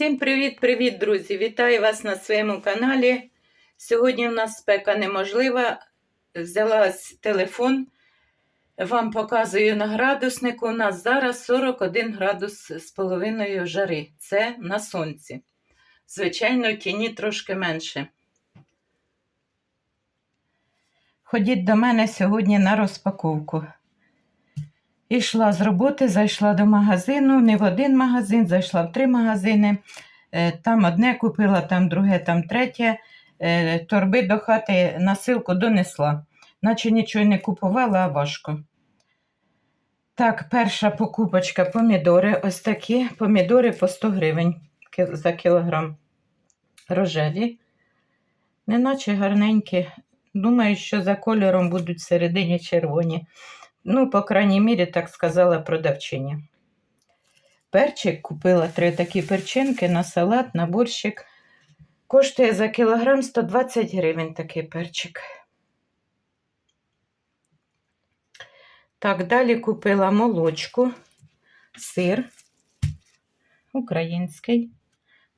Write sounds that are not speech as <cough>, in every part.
Всім привіт-привіт, друзі! Вітаю вас на своєму каналі. Сьогодні в нас спека неможлива. Взяла телефон, вам показую на градуснику. У нас зараз 41 градус з половиною жари. Це на сонці. Звичайно, тіні трошки менше. Ходіть до мене сьогодні на розпаковку. Ішла з роботи, зайшла до магазину, не в один магазин, зайшла в три магазини. Е, Там одне купила, там друге, там третє. Е, Торби до хати насилку донесла. Наче нічого не купувала, а важко. Так, перша покупочка помідори. Ось такі помідори по 100 гривень за кілограм. Рожеві. Неначе гарненькі. Думаю, що за кольором будуть всередині червоні. Ну, по крайній мірі, так сказала продавчиня. Перчик купила три такі перчинки на салат, на борщик. Коштує за кілограм 120 гривень такий перчик. Так, далі купила молочку, сир український.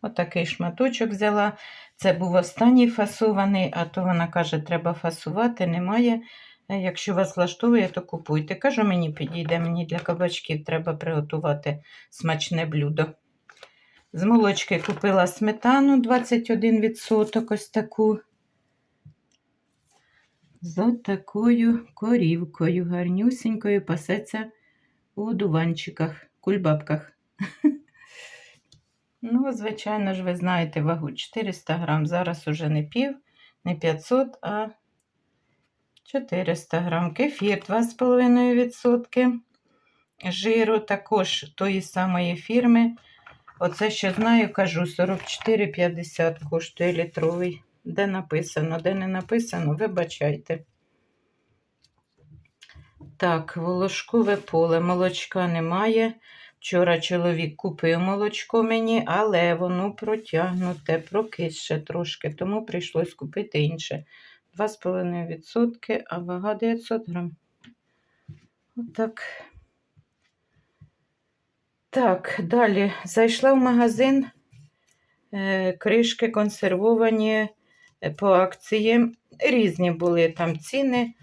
Отакий шматочок взяла. Це був останній фасований, а то вона каже, треба фасувати, немає. Е, Якщо вас влаштовує, то купуйте. Кажу, мені підійде, мені для кабачків треба приготувати смачне блюдо. З молочки купила сметану 21%, ось таку. З такою корівкою, гарнюсінькою пасеться у одуванчиках, кульбабках. <laughs> Ну, звичайно ж, ви знаєте вагу 400 грам. Зараз уже не пів, не 500, а 400 грам. Кефір 2,5%. Жиру також тої самої фірми. Оце що знаю, кажу, 44,50 коштує літровий. Де написано, де не написано, вибачайте. Так, волошкове поле. Молочка немає. Вчора чоловік купив молочко мені, але воно протягнуте, прокисше трошки, тому прийшлось купити інше. 2,5%, а вага 900 грам. Отак. Так, далі зайшла в магазин. Е, Кришки консервовані е, по акції. Різні були там ціни,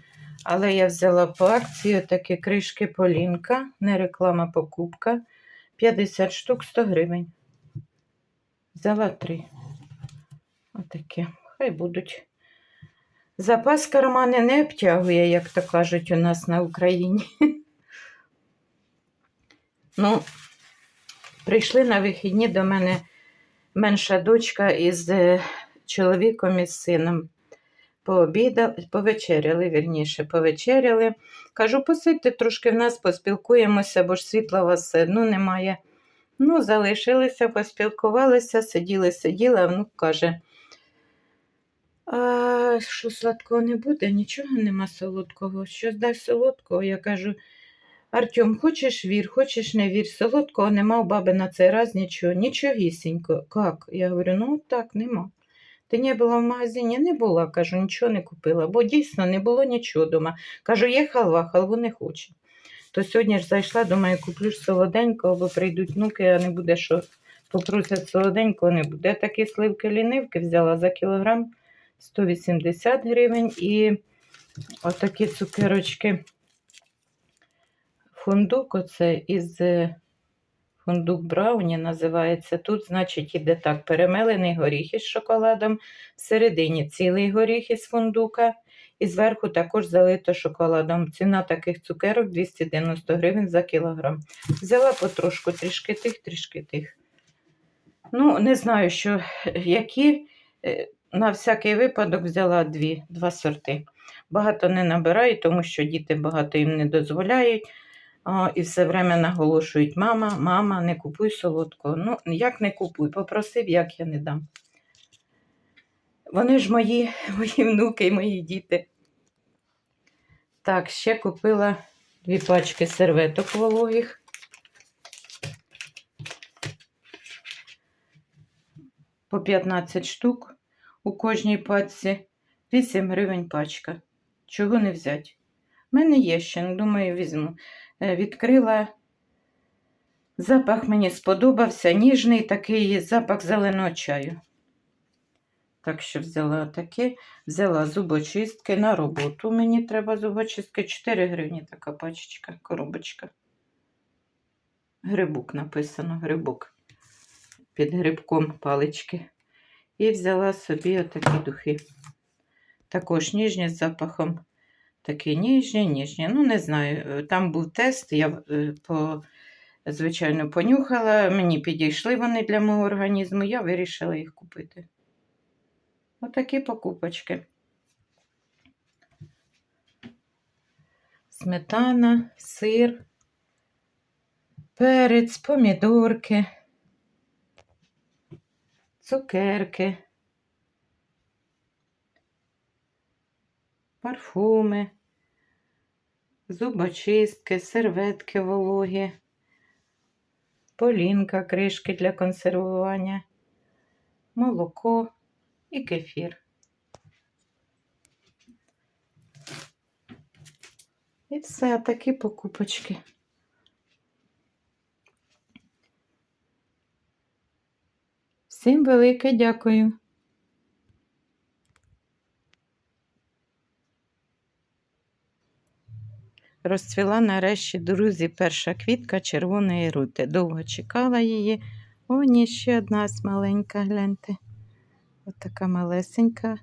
але я взяла по акції такі кришки Полінка, не реклама, покупка. 50 штук 100 гривень. Взяла три. Отакі. Хай будуть. Запас кармани не обтягує, як то кажуть у нас на Україні. <laughs> Ну, прийшли на вихідні до мене менша дочка із е, чоловіком і з сином. Пообідали, повечеряли, вірніше, повечеряли. Кажу, посидьте трошки в нас, поспілкуємося, бо ж світла у вас все одно немає. Ну, залишилися, поспілкувалися, сиділи, сиділи, а внук каже, а що сладкого не буде? Нічого нема солодкого. Що дасть солодкого? Я кажу, Артем, хочеш вір, хочеш не вір, солодкого нема у баби на цей раз нічого, нічогісінько. Як? Я говорю, ну так, нема. Ти не була в магазині? Не була, кажу, нічого не купила, бо дійсно не було нічого вдома. Кажу, є халва, халву не хочу. То сьогодні ж зайшла, думаю, куплю ж солоденького, бо прийдуть внуки, а не буде що попросять солоденького, не буде. Я Такі сливки-лінивки взяла за кілограм 180 гривень і отакі цукерочки. Фундук оце із е, фундук Брауні називається. Тут, значить, іде так: перемелений горіх із шоколадом, всередині цілий горіх із фундука, і зверху також залито шоколадом. Ціна таких цукерок 290 гривень за кілограм. Взяла потрошку, трішки тих, трішки тих. Ну, не знаю, що які. На всякий випадок взяла дві, два сорти. Багато не набираю, тому що діти багато їм не дозволяють. А, і все время наголошують: мама, мама, не купуй солодкого. Ну, як не купуй, попросив, як я не дам. Вони ж мої, <laughs> мої внуки мої діти. Так, ще купила дві пачки серветок вологих. По 15 штук у кожній пачці. 8 гривень пачка. Чого не взяти? У мене є ще, ну, думаю, візьму. Е, Відкрила Запах мені сподобався, ніжний такий запах зеленого чаю. Так що взяла таке, взяла зубочистки на роботу. Мені треба зубочистки 4 гривні така пачечка, коробочка. Грибок написано, грибок. Під грибком палички. І взяла собі отакі духи. Також ніжні з запахом. Такі ніжні, ніжні. Ну, не знаю. е, Там був тест, я е, по, звичайно понюхала. Мені підійшли вони для мого організму, я вирішила їх купити. Отакі покупочки. Сметана, сир, перець, помідорки, цукерки, парфуми, зубочистки, серветки вологі, полінка, кришки для консервування, молоко і кефір. І все, такі покупочки. Всім велике дякую. Розцвіла нарешті, друзі, перша квітка червоної рути. Довго чекала її. О, ні, ще одна маленька, гляньте. Ось така малесенька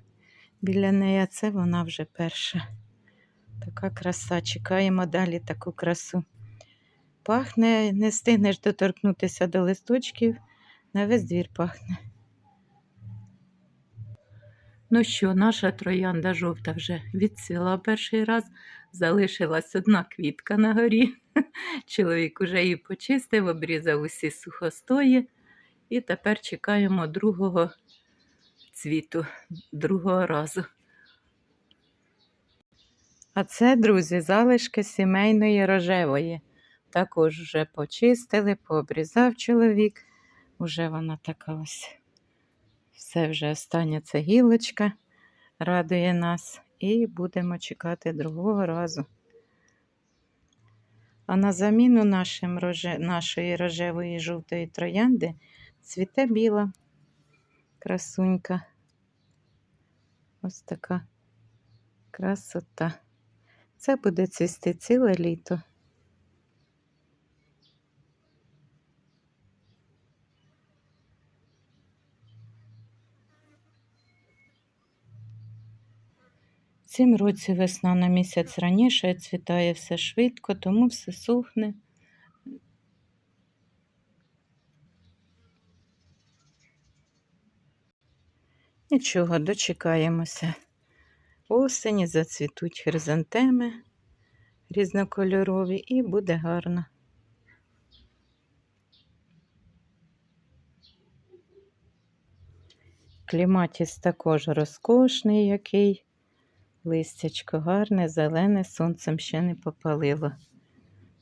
біля неї, це вона вже перша. Така краса. Чекаємо далі таку красу. Пахне, не встигнеш доторкнутися до листочків, на весь двір пахне. Ну що, наша троянда жовта вже відцвіла перший раз, залишилась одна квітка на горі. <laughs> Чоловік уже її почистив, обрізав усі сухостої. І тепер чекаємо другого цвіту, другого разу. А це, друзі, залишки сімейної рожевої. Також вже почистили, пообрізав чоловік. Уже вона така ось. Все вже остання ця гілочка радує нас. І будемо чекати другого разу. А на заміну нашим нашої рожевої жовтої троянди цвіте біла красунька. Ось така красота. Це буде цвісти ціле літо. Цім році весна на місяць раніше цвітає все швидко, тому все сухне. Нічого, дочекаємося. Осені зацвітуть хризантеми різнокольорові і буде гарно. Кліматіс також розкошний який. Листячко гарне, зелене, сонцем ще не попалило,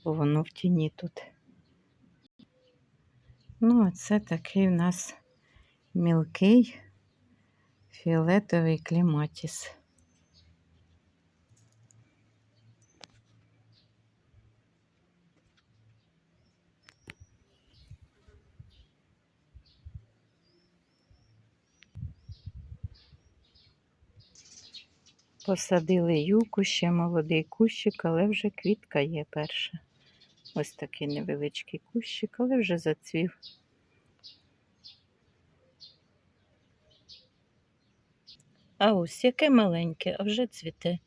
бо воно в тіні тут. Ну, а це такий в нас мілкий фіолетовий кліматіс. Посадили юку, ще молодий кущик, але вже квітка є перша. Ось такий невеличкий кущик, але вже зацвів. А ось яке маленьке, а вже цвіте.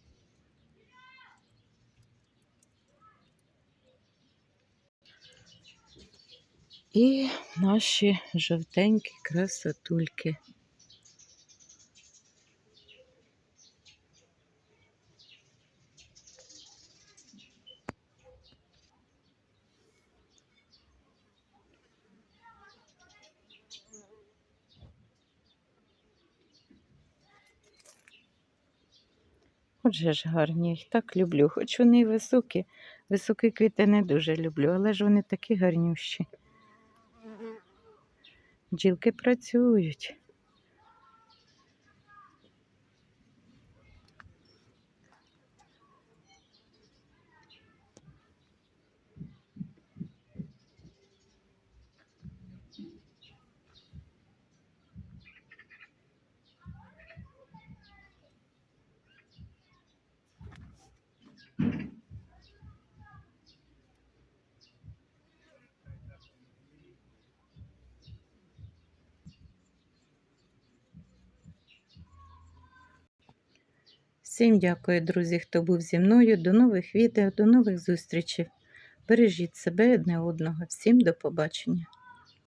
І наші жовтенькі красотульки. Отже ж гарні, їх так люблю. Хоч вони й високі, високі квіти не дуже люблю, але ж вони такі гарнющі. Бджілки працюють. Всім дякую, друзі, хто був зі мною. До нових відео, до нових зустрічей. Бережіть себе одне одного. Всім до побачення.